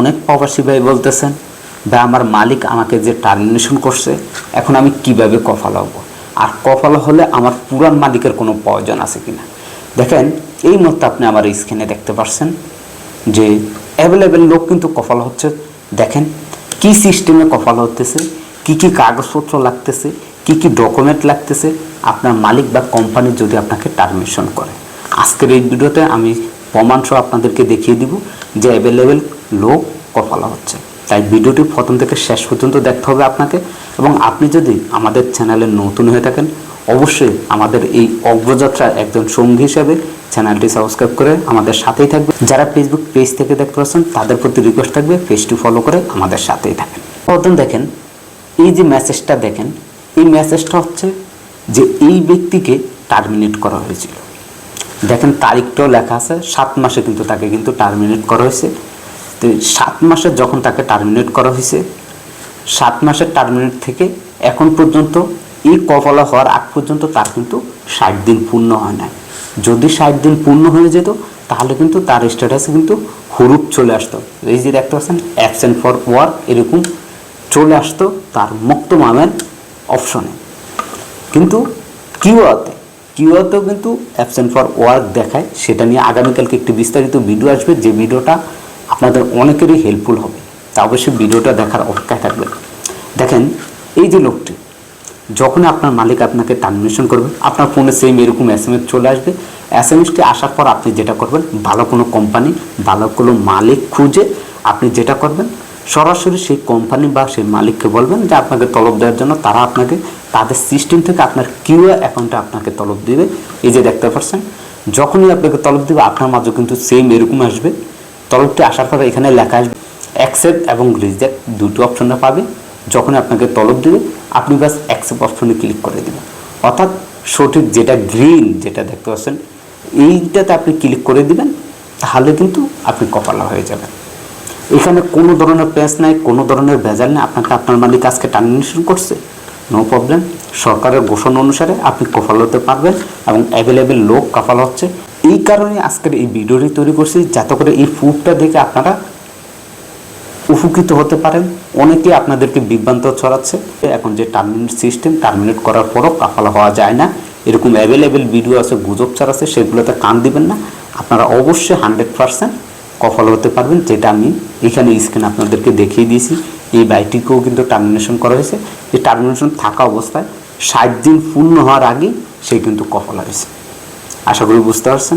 অনেক প্রবাসী ভাই বলতেছেন বা আমার মালিক আমাকে যে টার্মিনেশন করছে, এখন আমি কীভাবে কফাল হব? আর কফাল হলে আমার পুরান মালিকের কোনো প্রয়োজন আছে কিনা? দেখেন, এই মুহূর্তে আপনি আমার স্ক্রিনে দেখতে পাচ্ছেন যে অ্যাভেলেবেল লোক কিন্তু কফাল হচ্ছে। দেখেন, কি সিস্টেমে কফাল হতেছে, কি কি কাগজপত্র লাগতেছে, কি কি ডকুমেন্ট লাগতেছে, আপনার মালিক বা কোম্পানি যদি আপনাকে টার্মিনেশন করে। আজকের এই ভিডিওতে আমি প্রমাণসহ আপনাদেরকে দেখিয়ে দিব যে অ্যাভেলেবেল লোক কফালা হচ্ছে। তাই ভিডিওটি প্রথম থেকে শেষ পর্যন্ত দেখতে হবে আপনাকে এবং আপনি যদি আমাদের চ্যানেলে নতুন হয়ে থাকেন, অবশ্যই আমাদের এই অগ্রযাত্রার একজন সঙ্গী হিসেবে চ্যানেলটি সাবস্ক্রাইব করে আমাদের সাথেই থাকবে যারা ফেসবুক পেজ থেকে দেখতে পাচ্ছেন, তাদের প্রতি রিকোয়েস্ট থাকবে পেজটি ফলো করে আমাদের সাথেই থাকেন। প্রথম দেখেন, এই যে মেসেজটা দেখেন, এই মেসেজটা হচ্ছে যে এই ব্যক্তিকে টার্মিনেট করা হয়েছিল। দেখেন তারিখটাও লেখা আছে, সাত মাসে কিন্তু তাকে কিন্তু টার্মিনেট করা হয়েছে। তো সাত মাসে যখন তাকে টার্মিনেট করা হয়েছে, সাত মাসের টার্মিনেট থেকে এখন পর্যন্ত এই কফলা হওয়ার আগ পর্যন্ত তার কিন্তু ষাট দিন পূর্ণ হয় না যদি ষাট দিন পূর্ণ হয়ে যেত, তাহলে কিন্তু তার স্ট্যাটাসে কিন্তু হুরুপ চলে আসতো। এই যে দেখতে পাচ্ছেন অ্যাবসেন্ট ফর ওয়ার্ক এরকম চলে আসতো তার মুক্ত মামের অপশনে কিন্তু কিউআতে কিউআতেও কিন্তু অ্যাবসেন্ট ফর ওয়ার্ক দেখায়। সেটা নিয়ে আগামীকালকে একটি বিস্তারিত ভিডিও আসবে। যে ভিডিওটা আপনাদের অনেকেরই হেল্পফুল হবে। তা অবশ্যই ভিডিওটা দেখার অপেক্ষায় থাকবে দেখেন, এই যে লোকটি যখনই আপনার মালিক আপনাকে টার্মিনেশন করবে, আপনার ফোনে সেম এরকম এস চলে আসবে। এস এম এসটি আসার পর আপনি যেটা করবেন, ভালো কোনো কোম্পানি ভালো কোনো মালিক খুঁজে আপনি যেটা করবেন, সরাসরি সেই কোম্পানি বা সেই মালিককে বলবেন যে আপনাকে তলব দেওয়ার জন্য তারা আপনাকে তাদের সিস্টেম থেকে আপনার কিউএ অ্যাকাউন্টে আপনাকে তলব দিবে। এই যে দেখতে পাচ্ছেন, যখনই আপনাকে তলব দিবে, আপনার মাঝে কিন্তু সেম এরকম আসবে। তলবটি আসার পরে এখানে লেখা আসবে অ্যাকসেপ্ট এবং রিজেক্ট দুটো অপশনে পাবে যখন আপনাকে তলব দিবে, আপনি বাস অ্যাকসেপ্ট অপশনে ক্লিক করে দেবেন। অর্থাৎ সঠিক যেটা গ্রিন যেটা দেখতে পাচ্ছেন, এইটাতে আপনি ক্লিক করে দিবেন, তাহলে কিন্তু আপনি কপালা হয়ে যাবেন। এখানে কোনো ধরনের প্রেস নাই, কোনো ধরনের ভেজাল নেই, আপনাকে আপনার মালিক আজকে টার্মিনেশন করছে। নো প্রবলেম সরকারের ঘোষণা অনুসারে আপনি কফাল হতে পারবেন এবং অ্যাভেলেবেল লোক কফাল হচ্ছে। এই কারণে আজকের এই ভিডিওটি তৈরি করছি, যাতে করে এই প্রুফটা দেখে আপনারা উপকৃত হতে পারেন। অনেকে আপনাদেরকে বিভ্রান্ত ছড়াচ্ছে। এখন যে টার্মিনেট সিস্টেম টার্মিনেট করার পরও কাফালা হওয়া যায় না। এরকম অ্যাভেলেবেল ভিডিও আছে, গুজব আছে, সেগুলোতে কান দিবেন না। আপনারা অবশ্যই হান্ড্রেড পারসেন্ট কফল হতে পারবেন, যেটা আমি এখানে স্ক্রিনে আপনাদেরকে দেখিয়ে দিয়েছি। এই বাইকটিকেও কিন্তু টার্মিনেশন করা হয়েছে। যে টার্মিনেশন থাকা অবস্থায় ষাট দিন পূর্ণ হওয়ার আগেই সে কিন্তু কফল হয়েছে। আশা করি বুঝতে পারছেন।